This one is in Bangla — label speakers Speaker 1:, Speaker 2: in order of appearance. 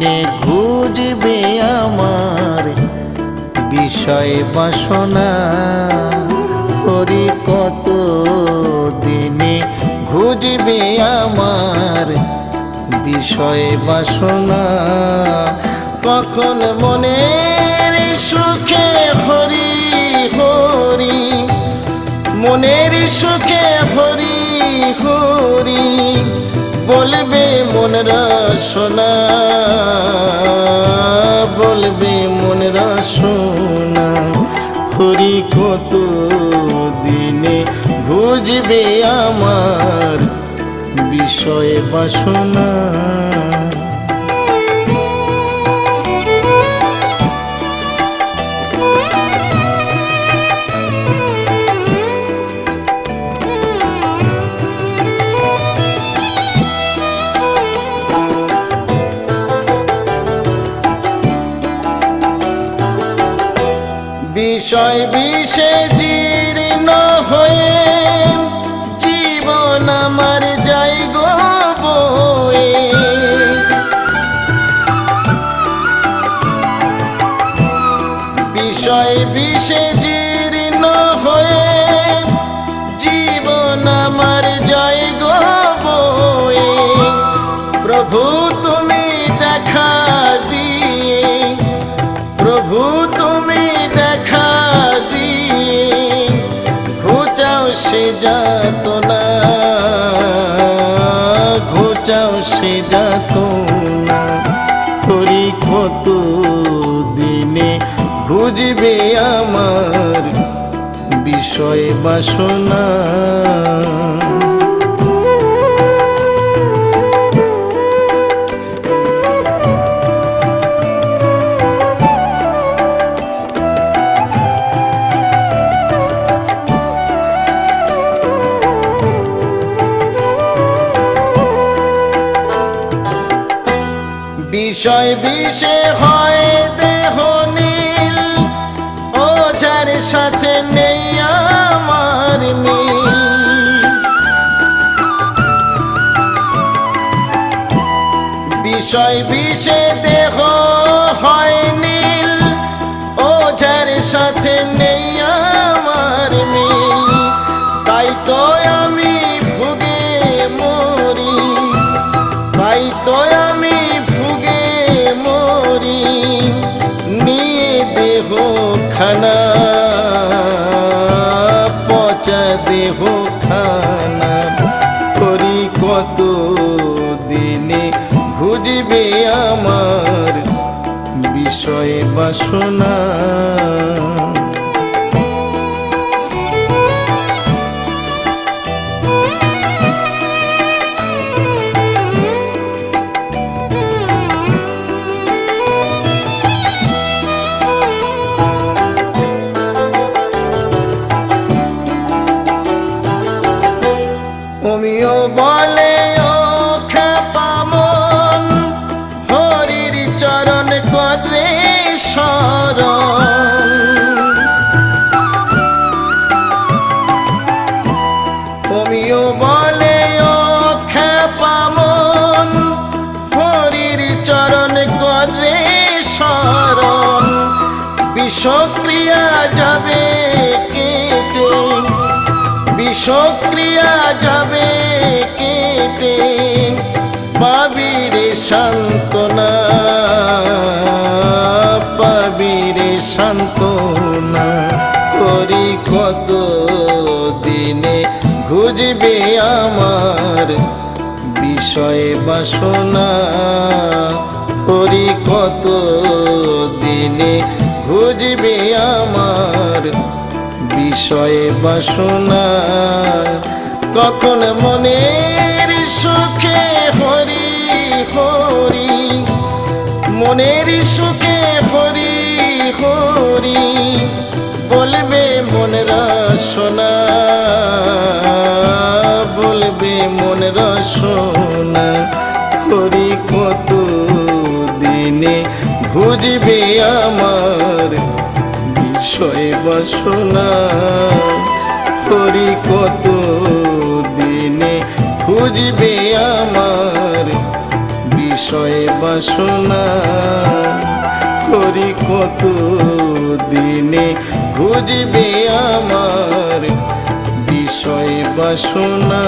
Speaker 1: মনে ঘুরবে আমার বিষয় বাসনা। করি কত দিনে ঘুজবে আমার বিষয় বাসনা। কখন মনে সুখে হরি হরি, মনের সুখে হরি হরি বলবে মন রসনা বলবে মন রসনা হরি কত দিনে বুঝবে আমার বিষয় বাসনা বিষয় বিষে জীর্ণ হয়ে জীবন আমার যাই গো বয়ে। বিষয় বিষে জীর্ণ হয়ে জীবন আমার যাই গো বয়ে। প্রভু বিষয় বাসনা। বিষয় বিষে হয় দেহ বিষয় বিষে দেহ হয় নীল। ওঝার সাথে নেই আমার মিল, তাই তো আমি ভুগে মরি। তাই তো আমি ভুগে মরি। নিয়ে দেহ খানা বাসনা। তুমিও বলে, ও হরির চরণ করে শরণ। বিষক্রিয়া যাবে কেটে বিষক্রিয়া যাবে কেটে পাবিরে সান্ত্বনা আমার বিষয় বাসনা করি কত দিনে খুঁজবে আমার বিষয়ে বাসনা। কখন মনের সুখে হরি হরি, মনের সুখে রসনা হরি কত দিনে বুঝবে আমার বিষয় বাসনা? করি কত দিনে খুঁজবে আমার বিষয় বাসনা? করি কত দিনে বুঝবে আমার বিষয় বাসনা?